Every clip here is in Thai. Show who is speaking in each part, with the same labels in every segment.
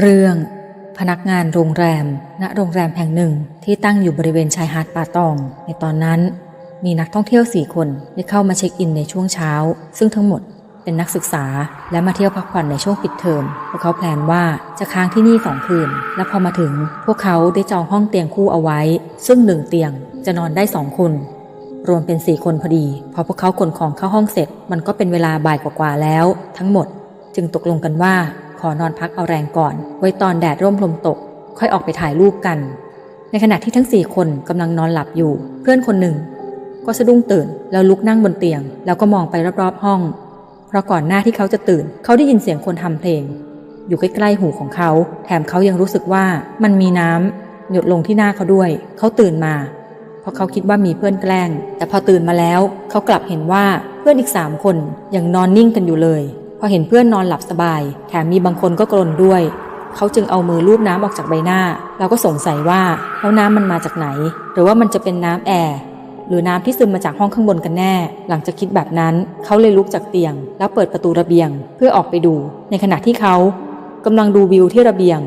Speaker 1: เรื่องพนักงานโรงแรม ณ โรงแรมแห่งหนึ่งที่ตั้งอยู่บริเวณชายหาดป่าตอง ในตอนนั้น มีนักท่องเที่ยวสี่คนได้เข้ามาเช็คอินในช่วงเช้า ซึ่งทั้งหมดเป็นนักศึกษาและมาเที่ยวพักผ่อนในช่วงปิดเทอม พวกเขาแพลนว่าจะค้างที่นี่สองคืน และพอมาถึง พวกเขาได้จองห้องเตียงคู่เอาไว้ ซึ่งหนึ่งเตียงจะนอนได้สองคนรวมเป็นสี่คนพอดี พอพวกเขาขนของเข้าห้องเสร็จ มันก็เป็นเวลาบ่ายกว่าๆแล้ว ทั้งหมด จึงตกลงกันว่า ขอนอนพักเอาแรงก่อน ไว้ตอนแดดร่มลมตก ค่อยออกไปถ่ายรูปกัน ในขณะที่ทั้งสี่คนกำลังนอนหลับอยู่ เพื่อนคนหนึ่ง ก็สะดุ้งตื่น แล้วลุกนั่งบนเตียง แล้วก็มองไปรอบๆห้อง เพราะก่อนหน้าที่เขาจะตื่น เขาได้ยินเสียงคนทำเพลง อยู่ใกล้ๆหูของเขา แถมเขายังรู้สึกว่ามันมีน้ำหยดลงที่หน้าเขาด้วย เขาตื่นมาเพราะเขาคิดว่ามีเพื่อนแกล้ง แต่พอตื่นมาแล้ว เขากลับเห็นว่าเพื่อนอีกสามคนยังนอนนิ่งกันอยู่เลย อเห็นเพื่อนนอนหลับสบาย แถมมีบางคนก็กรนด้วย เขาจึงเอามือลูบน้ำออกจากใบหน้า เราก็สงสัยว่าแล้วน้ำมันมาจากไหน หรือว่ามันจะเป็นน้ำแอร์หรือน้ำที่ซึมมาจากห้องข้างบนกันแน่ หลังจากคิดแบบนั้น เขาเลยลุกจากเตียง แล้วเปิดประตูระเบียง เพื่อออกไปดู ในขณะที่เขากำลังดูวิวที่ระเบียง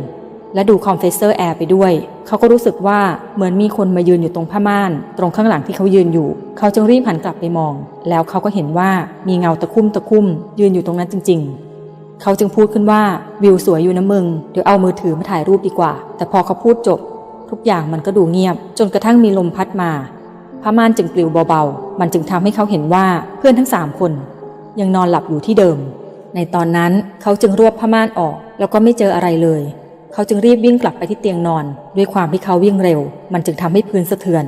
Speaker 1: และดูคอมเพรสเซอร์แอร์ไปด้วย เขาก็รู้สึกว่าเหมือนมีคนมายืนอยู่ตรงผ้าม่าน ตรงข้างหลังที่เขายืนอยู่ เขาจึงรีบหันกลับไปมอง แล้วเขาก็เห็นว่ามีเงาตะคุ่มตะคุ่มยืนอยู่ตรงนั้นจริง ๆเขาจึงพูดขึ้นว่าวิวสวยอยู่นะมึง เดี๋ยวเอามือถือมาถ่ายรูปดีกว่า แต่พอเขาพูดจบ ทุกอย่างมันก็ดูเงียบ จนกระทั่งมีลมพัดมาผ้าม่านจึงปลิวเบาๆ มันจึงทำให้เขาเห็นว่าเพื่อนทั้งสามคน ยังนอนหลับอยู่ที่เดิม ในตอนนั้นเขาจึงรวบผ้าม่านออก แล้วก็ไม่เจออะไรเลย เขาจึงรีบวิ่งกลับไปที่เตียงนอน ด้วยความที่เขาวิ่งเร็ว มันจึงทำให้พื้นสะเทือน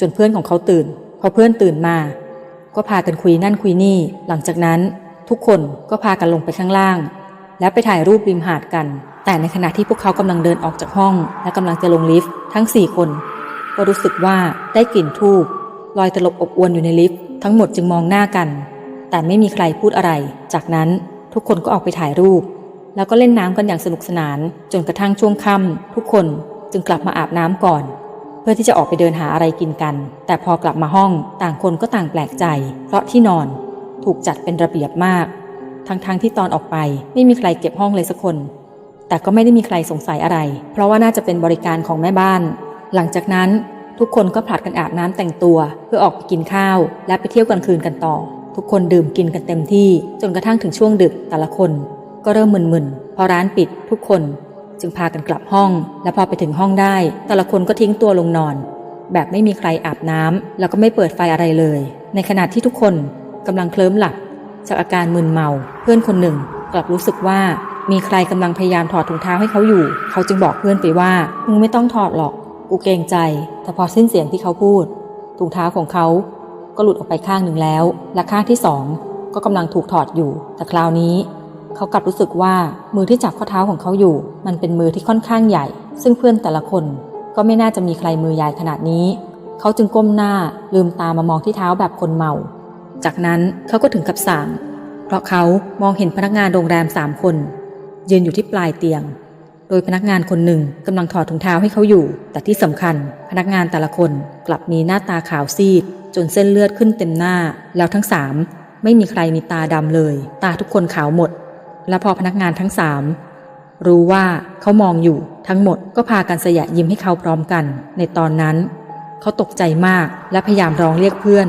Speaker 1: จนเพื่อนของเขาตื่น พอเพื่อนตื่นมา ก็พากันคุยนั่นคุยนี่ หลังจากนั้น ทุกคนก็พากันลงไปข้างล่าง แล้วไปถ่ายรูปริมหาดกัน แต่ในขณะที่พวกเขากำลังเดินออกจากห้อง และกำลังจะลงลิฟต์ทั้งสี่คนก็รู้สึกว่าได้กลิ่นทูบลอยตลบอบอวนอยู่ในลิฟต์ทั้งหมดจึงมองหน้ากัน แต่ไม่มีใครพูดอะไร จากนั้นทุกคนก็ออกไปถ่ายรูป แล้วก็เล่นน้ำกันอย่างสนุกสนาน จนกระทั่งช่วงค่ำทุกคนจึงกลับมาอาบน้ำก่อน เพื่อที่จะออกไปเดินหาอะไรกินกัน แต่พอกลับมาห้องต่างคนก็ต่างแปลกใจ เพราะที่นอนถูกจัดเป็นระเบียบมาก ทั้งๆทที่ตอนออกไปไม่มีใครเก็บห้องเลยสักคน แต่ก็ไม่ได้มีใครสงสัยอะไร เพราะว่าน่าจะเป็นบริการของแม่บ้าน หลังจากนั้นทุกคนก็ผลัดกันอาบน้ำแต่งตัว เพื่อออกไปกินข้าว และไปเที่ยวกลางคืนกันต่อ ทุกคนดื่มกินกันเต็มที่จนกระทั่งถึงช่วงดึกแต่ละคน ก็เริ่มมึนๆ พอร้านปิดทุกคนจึงพากันกลับห้อง และพอไปถึงห้องได้ แต่ละคนก็ทิ้งตัวลงนอน แบบไม่มีใครอาบน้ำแล้วก็ไม่เปิดไฟอะไรเลย ในขณะที่ทุกคนกำลังเคลิ้มหลับ จากอาการมึนเมา เพื่อนคนหนึ่งกลับรู้สึกว่ามีใครกำลังพยายามถอดถุงเท้าให้เขาอยู่ เขาจึงบอกเพื่อนไปว่ามึงไม่ต้องถอดหรอกกูเกรงใจ แต่พอสิ้นเสียงที่เขาพูดถุงเท้าของเขา ก็หลุดออกไปข้างหนึ่งแล้ว และข้างที่สองก็กำลังถูกถอดอยู่ แต่คราวนี้ เขากลับรู้สึกว่ามือที่จับข้อเท้าของเขาอยู่ มันเป็นมือที่ค่อนข้างใหญ่ ซึ่งเพื่อนแต่ละคนก็ไม่น่าจะมีใครมือใหญ่ขนาดนี้ เขาจึงก้มหน้าลืมตามามองที่เท้าแบบคนเมา จากนั้นเขาก็ถึงกับสั่งเพราะเขามองเห็นพนักงานโรงแรมสามคนยืนอยู่ที่ปลายเตียง โดยพนักงานคนหนึ่งกำลังถอดถุงเท้าให้เขาอยู่ แต่ที่สำคัญ พนักงานแต่ละคนกลับมีหน้าตาขาวซีด จนเส้นเลือดขึ้นเต็มหน้า แล้วทั้งสามไม่มีใครมีตาดำเลย ตาทุกคนขาวหมด และพอพนักงานทั้งสามรู้ว่าเขามองอยู่ทั้งหมดก็พากันสยะยิ้มให้เขาพร้อมกัน ในตอนนั้น เขาตกใจมากและพยายามร้องเรียกเพื่อน